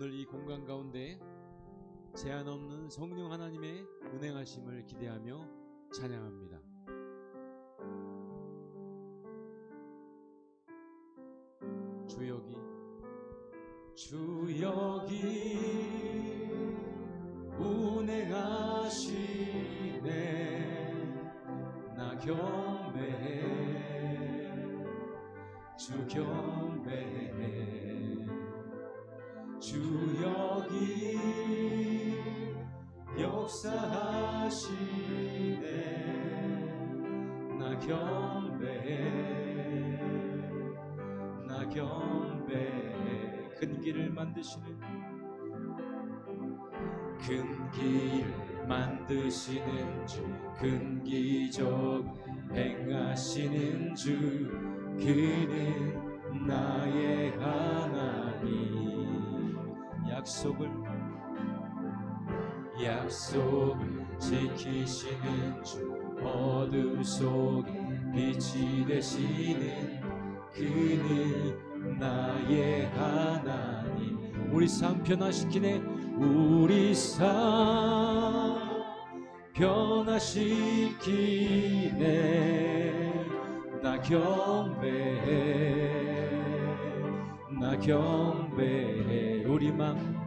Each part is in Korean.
오늘 이 공간 가운데 제한 없는 성령 하나님의 운행하심을 기대하며 찬양합니다. 주여기 주여기 운행하시네. 나 경배해. 주 경배해 주 여기 역사하시네. 나 경배해 나 경배해 큰 길을 만드시는 큰 길을 만드시는 주큰 기적 행하시는 주 그는 나의 하나님 약속을 약속을 지키시는 주 어둠 속에 빛이 되시는 그는 나의 하나님. 우리 삶 변화시키네. 우리 삶 변화시키네. 나 경배해. 나 경배해. 우리 맘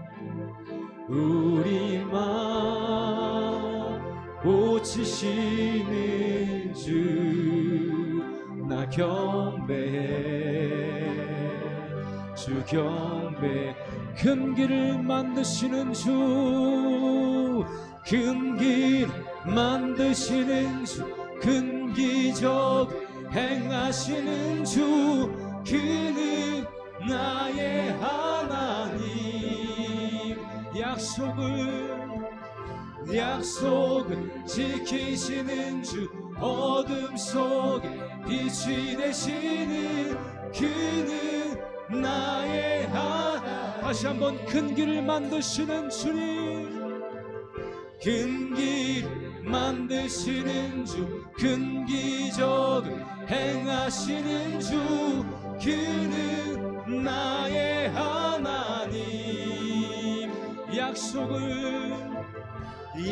우리 맘 고치시는 주 나 경배해 주 경배. 큰 길을 만드시는 주큰길 만드시는 주큰 기적 행하시는 주 그는 나의 하나님 약속을 약속을 지키시는 주 어둠 속에 빛이 되시는 그는 나의 하나. 다시 한번 큰 길을 만드시는 주님. 큰 길을 만드시는 주 큰 기적을 행하시는 주 그는 나의 하나님 약속을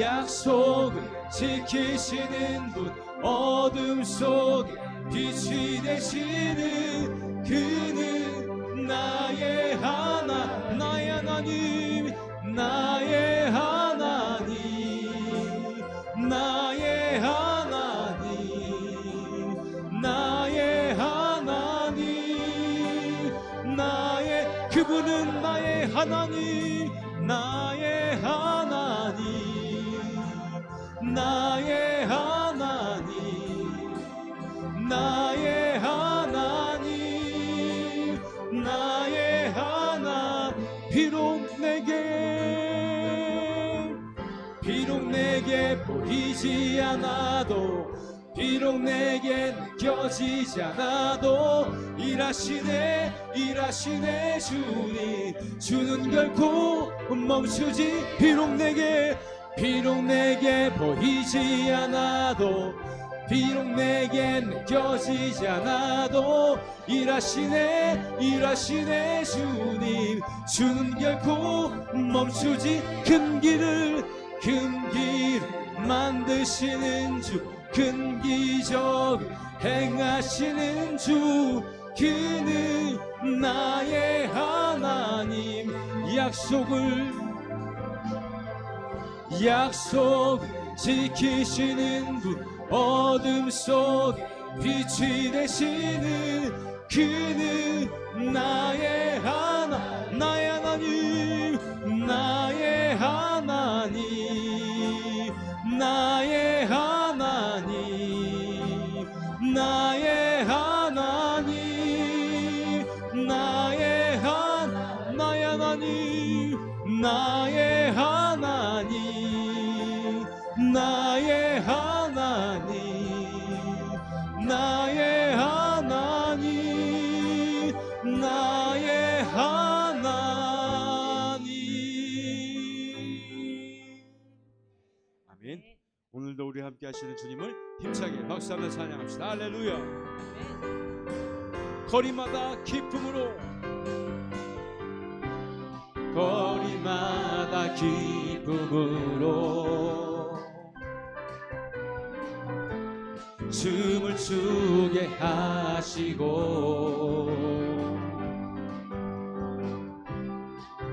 약속을 지키시는 분 어둠 속에 빛이 되시는 그는 나의 하나 나의 하나님 나의 하나님 나의 하나님 나의 하나님 나의 그분은 나의 하나님 나의 하나님 나의 하나님 나의 하나님 나의 하나 비록 내게 비록 내게 보이지 않아도 비록 내게 느껴지지 않아도 일하시네 일하시네 주님. 주는 결코 멈추지 비록 내게 비록 내게 보이지 않아도 비록 내게 느껴지지 않아도 일하시네 일하시네 주님. 주는 결코 멈추지 큰 길을 큰 길을 만드시는 주 큰 기적 행하시는 주 그는 나의 하나님. 약속을 약속 지키시는 분 어둠 속 빛이 되시는 그는 나의 하나 나의 하나님 나의 하나님 나의 하나님 나의 하나님 나의 하나님 나의 하나님 나의 하나님. 아멘. 오늘도 우리 함께 하시는 주님을 힘차게 박수하며 찬양합시다. 할렐루야. 거리마다 기쁨으로 거리 날마다 기쁨으로 춤을 추게 하시고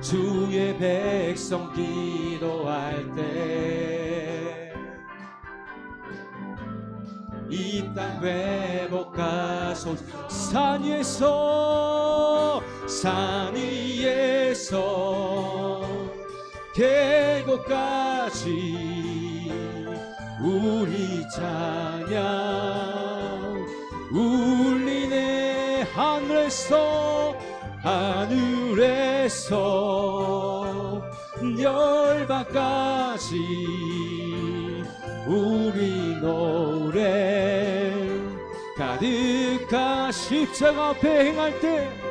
주의 백성 기도할 때 이 땅 회복하소 산 위에서 산 위에서 계곡까지 우리 찬양 울리네 하늘에서 하늘에서 열방까지 우리 노래 가득한 십자가 앞에 행할 때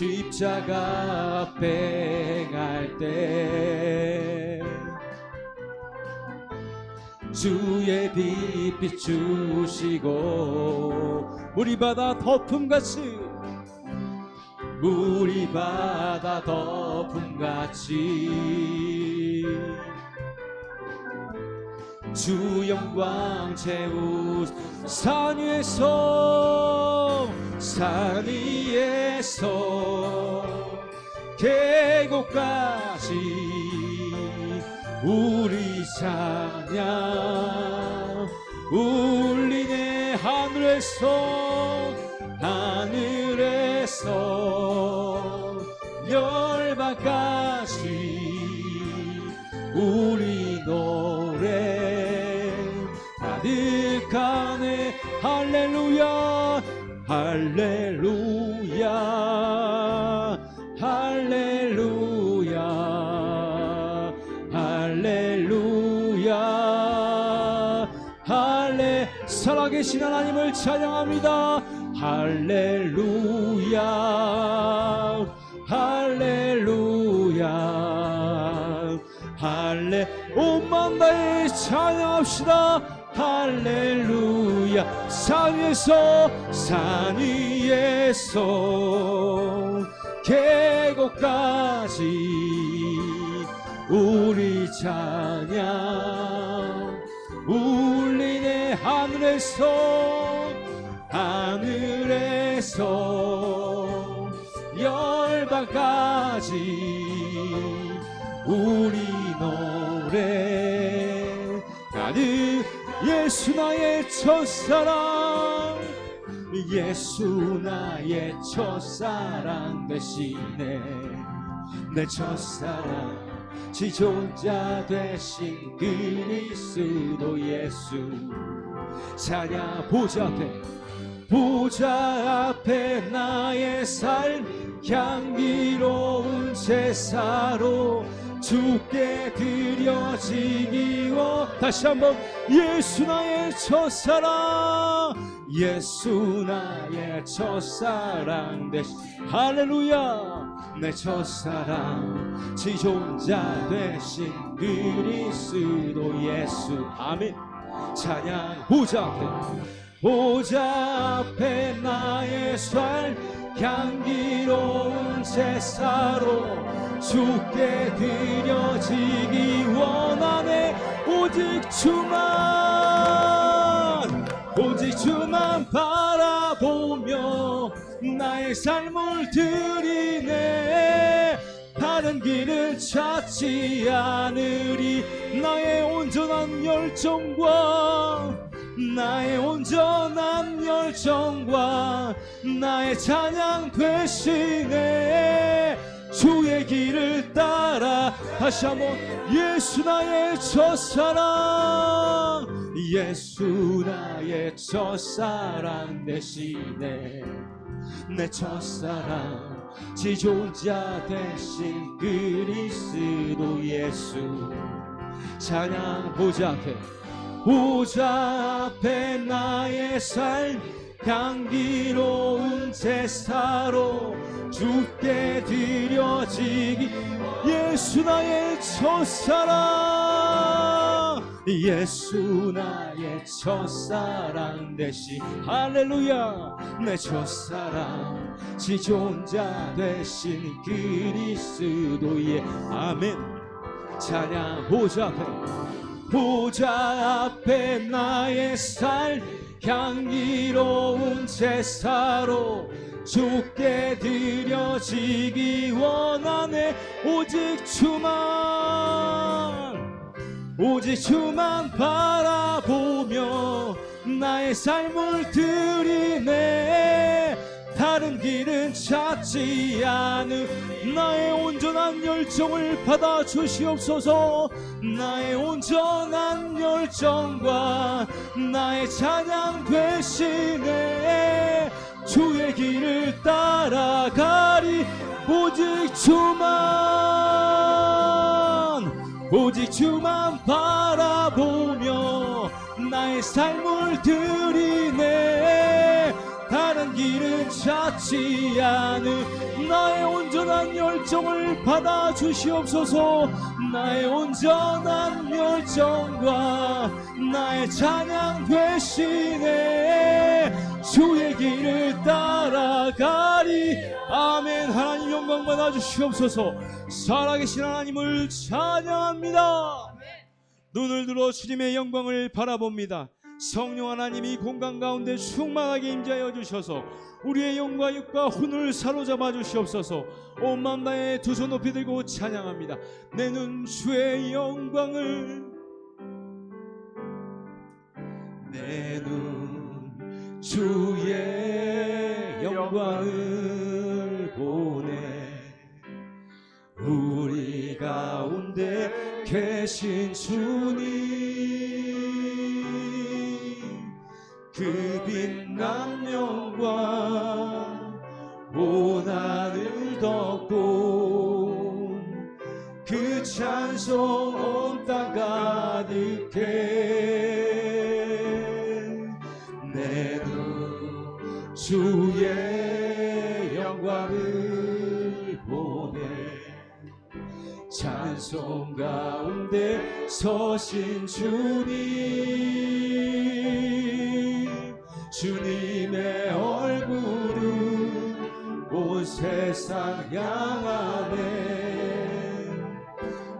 십자가 앞에 행할 때 주의 빛 비추시고 물이 바다 덮음같이 물이 바다 덮음같이 주 영광 채우 산 위에서 산 위에서 계곡까지 우리 찬양 울리네. 하늘에서 하늘에서 열방까지 우리 노래 가득하네. 할렐루야. 할렐루야. 할렐루야. 할렐루야. 할레 살아계신 하나님을 찬양합니다. 할렐루야. 할렐루야. 할레 온만 다해 찬양합시다 할렐루야. 산 위에서 산 위에서 계곡까지 우리 찬양 울리네. 하늘에서 하늘에서 열방까지 우리 노래. 가득 예수 나의 첫사랑 예수 나의 첫사랑 대신에 내 첫사랑 지존자 되신 그리스도 예수. 찬양 보좌 앞에 보좌 앞에 나의 삶 향기로운 제사로 주께 드려지기 원 다시 한번 예수 나의 첫사랑 예수 나의 첫사랑 대신 할렐루야. 내 첫사랑 지존자 되신 그리스도 예수. 아멘. 찬양 보좌 앞에. 보좌 앞에 나의 삶 향기로운 제사로 주께 드려지기 원하네. 오직 주만 오직 주만 바라보며 나의 삶을 드리네. 다른 길을 찾지 않으리. 나의 온전한 열정과 나의 온전한 열정과 나의 찬양 되시네 주의 길을 따라 다시 한번 예수 나의 첫사랑 예수 나의 첫사랑 대신에 내 첫사랑 지존자 대신 그리스도 예수. 찬양 보좌 앞에 보좌 앞에 나의 삶 향기로운 제사로 주께 드려지기. 예수 나의 첫사랑 예수 나의 첫사랑 대신 할렐루야. 내 첫사랑 지존자 되신 그리스도의 아멘. 찬양 보좌 앞에 보좌 앞에 나의 살 향기로운 제사로 주께 드려지기 원하네. 오직 주만 오직 주만 바라보며 나의 삶을 드리네. 다른 길은 찾지 않은 나의 온전한 열정을 받아 주시옵소서. 나의 온전한 열정과 나의 찬양 되시네 주의 길을 따라가리. 오직 주만 오직 주만 바라보며 나의 삶을 드리네 길은 찾지 않은 나의 온전한 열정을 받아 주시옵소서. 나의 온전한 열정과 나의 찬양 되시네 주의 길을 따라가리. 아멘. 하나님 영광 받아 주시옵소서. 살아계신 하나님을 찬양합니다. 눈을 들어 주님의 영광을 바라봅니다 성령 하나님이 공간 가운데 충만하게 임재하여 주셔서 우리의 영과 육과 혼을 사로잡아 주시옵소서. 온 마음 다해 두손 높이 들고 찬양합니다. 내 눈 주의 영광을. 내 눈 주의 영광을 보내 우리 가운데 계신 주님 찬송 가운데 서신 주님. 주님의 얼굴은 온 세상 향하네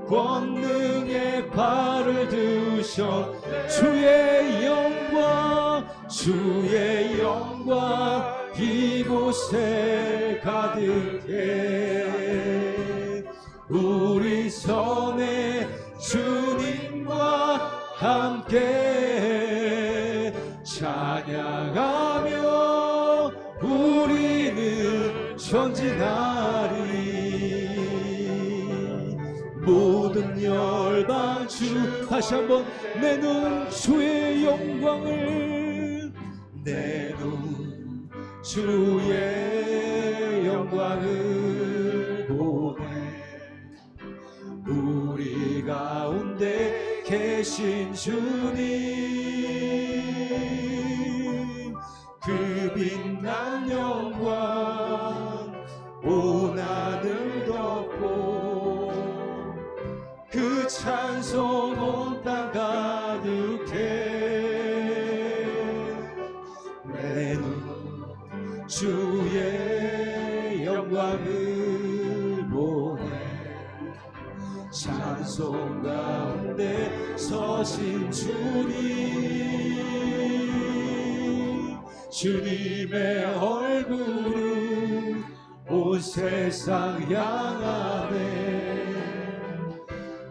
권능의 발을 드셔 주의 영광 주의 영광 이곳에 가득해 함께 찬양하며 우리는 전진하리. 모든 열방 주 다시 한번 내눈 주의 영광을 내눈 주의 영광을 계신 주님 그 빛난 영광 주님 주님의 얼굴은 온 세상 향하네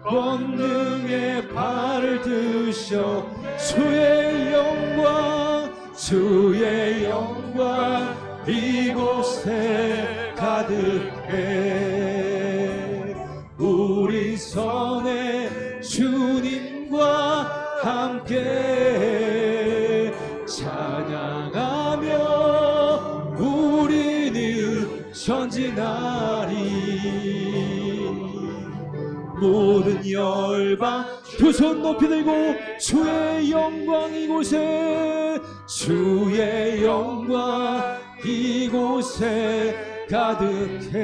권능의 발을 드셔 주의 영광 주의 영광 이곳에 가득해. 우리 선에 주님과 함께 전진하리 모든 열방 두 손 높이 들고 주의 영광 이곳에 주의 영광 이곳에 가득해.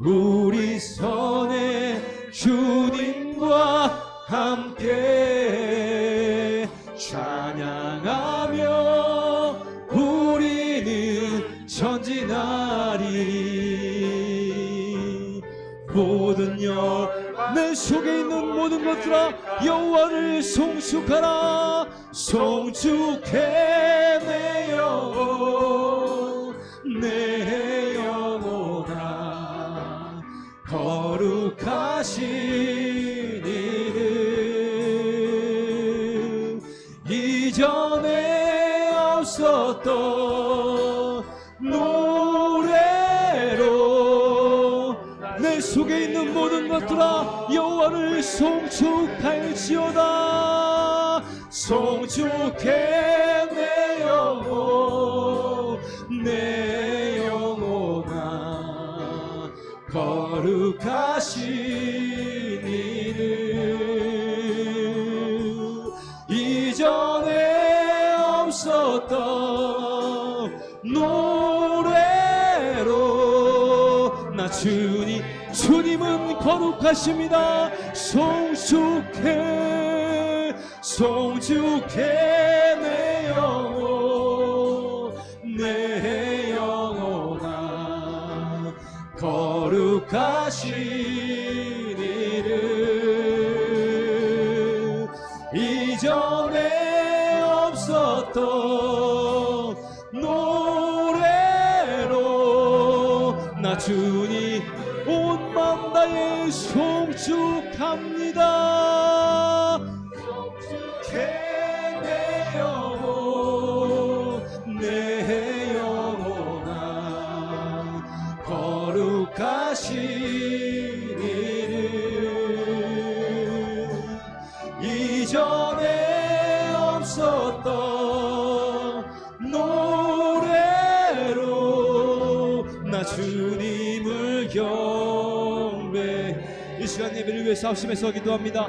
우리 선에 주님과 천지나리. 모든 여내 속에 있는 모든 것들아 여호와를 송축하라. 송축해 내 영혼 내 영혼아 거룩하신 이름 이전에 없었던 속에 있는 모든 것들아 여호와를 송축할지어다. 송축해 내 영혼 내 주님은 거룩하십니다. 송축해 송축해 내 영혼 내 영혼아. 거룩하신 이름 이전에 없었던 노래로 나 주 합니다 위해서 합심해서 기도합니다